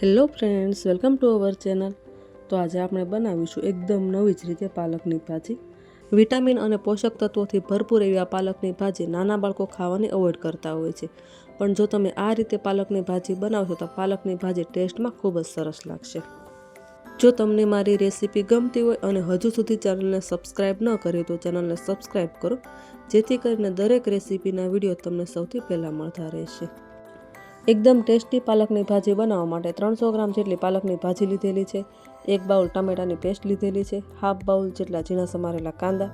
Hello friends, welcome to our channel. તો આજે આપણે બનાવીશું એકદમ નવી જ રીતે પાલકની ભાજી. વિટામિન અને પોષક તત્વોથી ભરપૂર એવી આ પાલકની ભાજી નાના બાળકો ખાવાની અવોઇડ કરતા હોય છે. પણ જો તમે આ રીતે પાલકની ભાજી બનાવશો તો પાલકની ભાજી ટેસ્ટમાં ખૂબ જ સરસ લાગશે. જો તમને મારી રેસીપી ગમતી હોય અને હજુ સુધી ચેનલને સબસ્ક્રાઈબ ન કરી તો ચેનલને સબસ્ક્રાઈબ કરો, જેથી કરીને દરેક રેસીપીના વીડિયો તમને સૌથી પહેલાં મળતા રહેશે. એકદમ ટેસ્ટી પાલકની ભાજી બનાવવા માટે ત્રણસો ગ્રામ જેટલી પાલકની ભાજી લીધેલી છે. એક બાઉલ ટામેટાની પેસ્ટ લીધેલી છે. હાફ બાઉલ જેટલા ઝીણા સમારેલા કાંદા,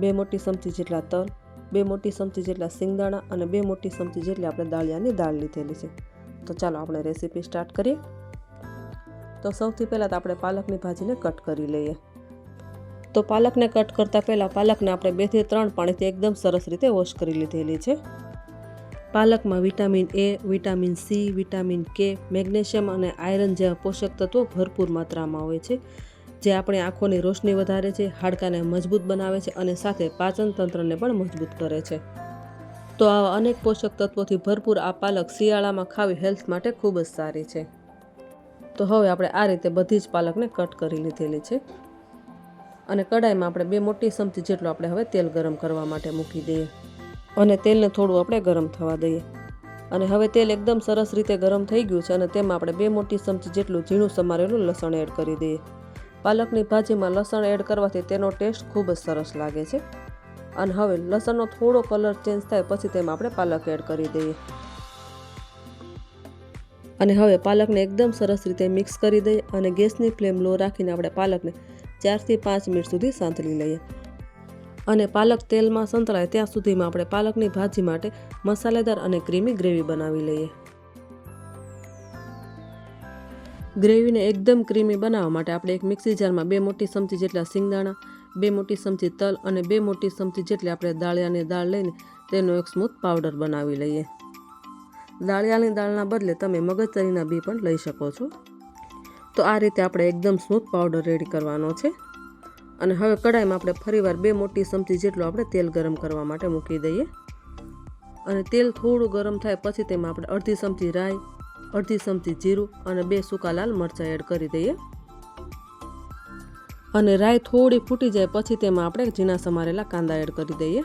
બે મોટી ચમચી જેટલા તલ, બે મોટી ચમચી જેટલા સિંગદાણા અને બે મોટી ચમચી જેટલી આપણે દાળિયાની દાળ લીધેલી છે. તો ચાલો આપણે રેસીપી સ્ટાર્ટ કરીએ. તો સૌથી પહેલાં તો આપણે પાલકની ભાજીને કટ કરી લઈએ. તો પાલકને કટ કરતાં પહેલાં પાલકને આપણે બેથી ત્રણ પાણીથી એકદમ સરસ રીતે વોશ કરી લીધેલી છે. પાલકમાં vitamin A, vitamin C, vitamin K, magnesium અને આયરન જેવા પોષક તત્વો ભરપૂર માત્રામાં હોય છે, જે આપણે આંખોની રોશની વધારે છે, હાડકાને મજબૂત બનાવે છે અને સાથે પાચન તંત્રને પણ મજબૂત કરે છે. તો આવા અનેક પોષક તત્વોથી ભરપૂર આ પાલક શિયાળામાં ખાવી હેલ્થ માટે ખૂબ જ સારી છે. તો હવે આપણે આ રીતે બધી જ પાલકને કટ કરી લીધેલી છે. અને કડાઈમાં આપણે બે મોટી ચમચી જેટલું આપણે હવે તેલ ગરમ કરવા માટે મૂકી દઈએ. અને તેલને થોડું આપણે ગરમ થવા દઈએ. અને હવે તેલ એકદમ સરસ રીતે ગરમ થઈ ગયું છે અને તેમાં આપણે બે મોટી ચમચી જેટલું ઝીણું સમારેલું લસણ એડ કરી દઈએ. પાલકની ભાજીમાં લસણ એડ કરવાથી તેનો ટેસ્ટ ખૂબ જ સરસ લાગે છે. અને હવે લસણનો થોડો કલર ચેન્જ થાય પછી તેમાં આપણે પાલક એડ કરી દઈએ. અને હવે પાલકને એકદમ સરસ રીતે મિક્સ કરી દઈએ અને ગેસની ફ્લેમ લો રાખીને આપણે પાલકને ચારથી પાંચ મિનિટ સુધી સાંતળી લઈએ. અને પાલક તેલમાં સંતળાય ત્યાં સુધીમાં આપણે પાલકની ભાજી માટે મસાલેદાર અને ક્રીમી ગ્રેવી બનાવી લઈએ. ગ્રેવીને એકદમ ક્રીમી બનાવવા માટે આપણે એક મિક્સી જારમાં બે મોટી ચમચી જેટલા સિંગદાણા, બે મોટી ચમચી તલ અને બે મોટી ચમચી જેટલી આપણે દાળિયાની દાળ લઈને તેનો એક સ્મૂથ પાવડર બનાવી લઈએ. દાળિયાની દાળના બદલે તમે મગજતરીના બી પણ લઈ શકો છો. તો આ રીતે આપણે એકદમ સ્મૂથ પાવડર રેડી કરવાનો છે. અને હવે કડાઈમાં આપણે ફરીવાર બે મોટી ચમચી જેટલું આપણે તેલ ગરમ કરવા માટે મૂકી દઈએ. અને તેલ થોડું ગરમ થાય પછી તેમાં આપણે અડધી ચમચી રાઈ, અડધી ચમચી જીરું અને બે સૂકા લાલ મરચાં એડ કરી દઈએ. અને રાઈ થોડી ફૂટી જાય પછી તેમાં આપણે ઝીણા સમારેલા કાંદા એડ કરી દઈએ.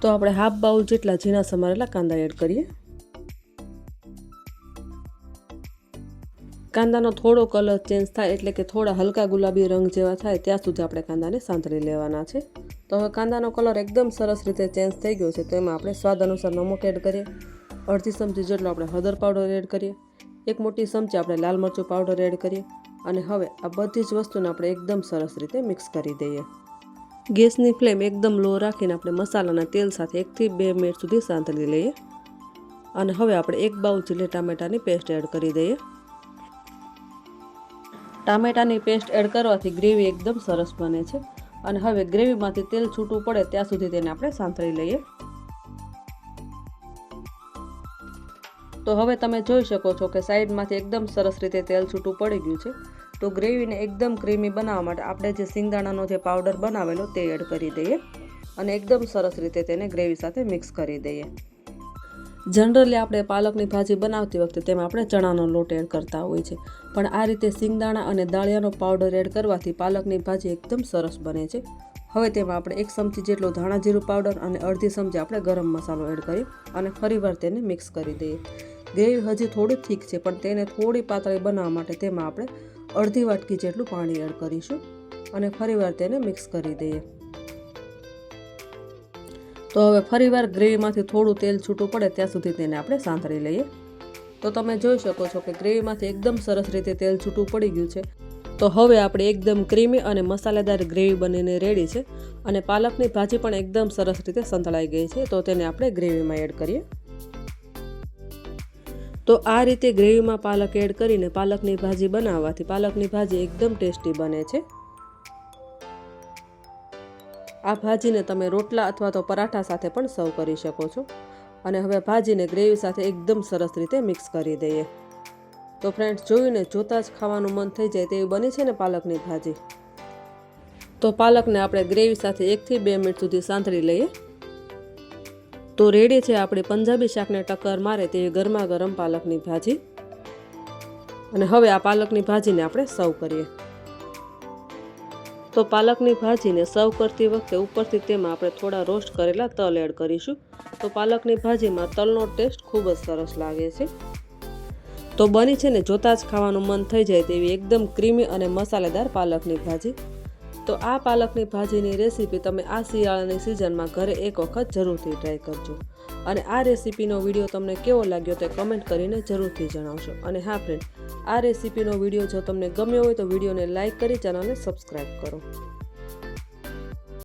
તો આપણે હાફ બાઉલ જેટલા ઝીણા સમારેલા કાંદા એડ કરીએ. કાંદાનો થોડો કલર ચેન્જ થાય એટલે કે થોડા હલકા ગુલાબી રંગ જેવા થાય, ત્યાં સુધી આપણે કાંદાને સાંતળી લેવાના છે. તો હવે કાંદાનો કલર એકદમ સરસ રીતે ચેન્જ થઈ ગયો છે, તો એમાં આપણે સ્વાદ અનુસાર નમક એડ કરીએ. અડધી ચમચી જેટલો આપણે હળદર પાવડર એડ કરીએ. એક મોટી ચમચી આપણે લાલ મરચું પાવડર એડ કરીએ. અને હવે આ બધી જ વસ્તુને આપણે એકદમ સરસ રીતે મિક્સ કરી દઈએ. ગેસની ફ્લેમ એકદમ લો રાખીને આપણે મસાલાના તેલ સાથે એકથી બે મિનિટ સુધી સાંતળી લઈએ. અને હવે આપણે એક બાઉલ જેટલી ટામેટાની પેસ્ટ એડ કરી દઈએ. ટામેટાની પેસ્ટ એડ કરવાથી ગ્રેવી એકદમ સરસ બને છે. અને હવે ગ્રેવીમાંથી તેલ છૂટું પડે ત્યાં સુધી તેને આપણે સાંતળી લઈએ. તો હવે તમે જોઈ શકો છો કે સાઈડમાંથી એકદમ સરસ રીતે તેલ છૂટું પડી ગયું છે. તો ગ્રેવીને એકદમ ક્રીમી બનાવવા માટે આપણે જે સિંગદાણાનો જે પાવડર બનાવેલો તે એડ કરી દઈએ અને એકદમ સરસ રીતે તેને ગ્રેવી સાથે મિક્સ કરી દઈએ. જનરલી આપણે પાલકની ભાજી બનાવતી વખતે તેમાં આપણે ચણાનો લોટ એડ કરતા હોય છે. પણ આ રીતે સિંગદાણા અને દાળિયાનો પાવડર એડ કરવાથી પાલકની ભાજી એકદમ સરસ બને છે. હવે તેમાં આપણે એક ચમચી જેટલો ધાણા જીરું પાવડર અને અડધી ચમચી આપણે ગરમ મસાલો એડ કરી અને ફરીવાર તેને મિક્સ કરી દઈએ. ગ્રેવી હજી થોડી થીક છે, પણ તેને થોડી પાતળી બનાવવા માટે તેમાં આપણે અડધી વાટકી જેટલું પાણી એડ કરીશું અને ફરીવાર તેને મિક્સ કરી દઈએ. તો હવે ફરીવાર ગ્રેવીમાંથી થોડું તેલ છૂટું પડે ત્યાં સુધી તેને આપણે સાંતળી લઈએ. તો તમે જોઈ શકો છો કે ગ્રેવીમાંથી એકદમ સરસ રીતે તેલ છૂટું પડી ગયું છે. તો હવે આપણે એકદમ ક્રીમી અને મસાલેદાર ગ્રેવી બનીને રેડી છે અને પાલકની ભાજી પણ એકદમ સરસ રીતે સંતળાઈ ગઈ છે. તો તેને આપણે ગ્રેવીમાં એડ કરીએ. તો આ રીતે ગ્રેવીમાં પાલક એડ કરીને પાલકની ભાજી બનાવવાથી પાલકની ભાજી એકદમ ટેસ્ટી બને છે. આ ભાજીને તમે રોટલા અથવા તો પરાઠા સાથે પણ સર્વ કરી શકો છો. અને હવે ભાજીને ગ્રેવી સાથે એકદમ સરસ રીતે મિક્સ કરી દઈએ. તો ફ્રેન્ડ્સ, જોઈને જોતાં જ ખાવાનું મન થઈ જાય તેવી બની છે ને પાલકની ભાજી. તો પાલકને આપણે ગ્રેવી સાથે એકથી બે મિનિટ સુધી સાંતળી લઈએ. તો રેડી છે આપણી પંજાબી શાકને ટક્કર મારે તેવી ગરમા ગરમ પાલકની ભાજી. અને હવે આ પાલકની ભાજીને આપણે સર્વ કરીએ. તો પાલકની ભાજીને સર્વ કરતી વખતે ઉપરથી તેમાં આપણે થોડા રોસ્ટ કરેલા તલ એડ કરીશું. તો પાલકની ભાજીમાં તલનો ટેસ્ટ ખૂબ જ સરસ લાગે છે. તો બની છે ને જોતાં જ ખાવાનું મન થઈ જાય તેવી એકદમ ક્રીમી અને મસાલેદાર પાલકની ભાજી. તો આ પાલકની ભાજીની રેસીપી તમે આ શિયાળાની સિઝનમાં ઘરે એક વખત જરૂરથી ટ્રાય કરજો. અને આ રેસીપીનો વીડિયો તમને કેવો લાગ્યો તે કમેન્ટ કરીને જરૂરથી જણાવશો અને હા ફ્રેન્ડ આ રેસીપીનો વીડિયો જો તમને ગમ્યો હોય તો વિડીયોને લાઇક કરી, ચેનલને સબસ્ક્રાઈબ કરો.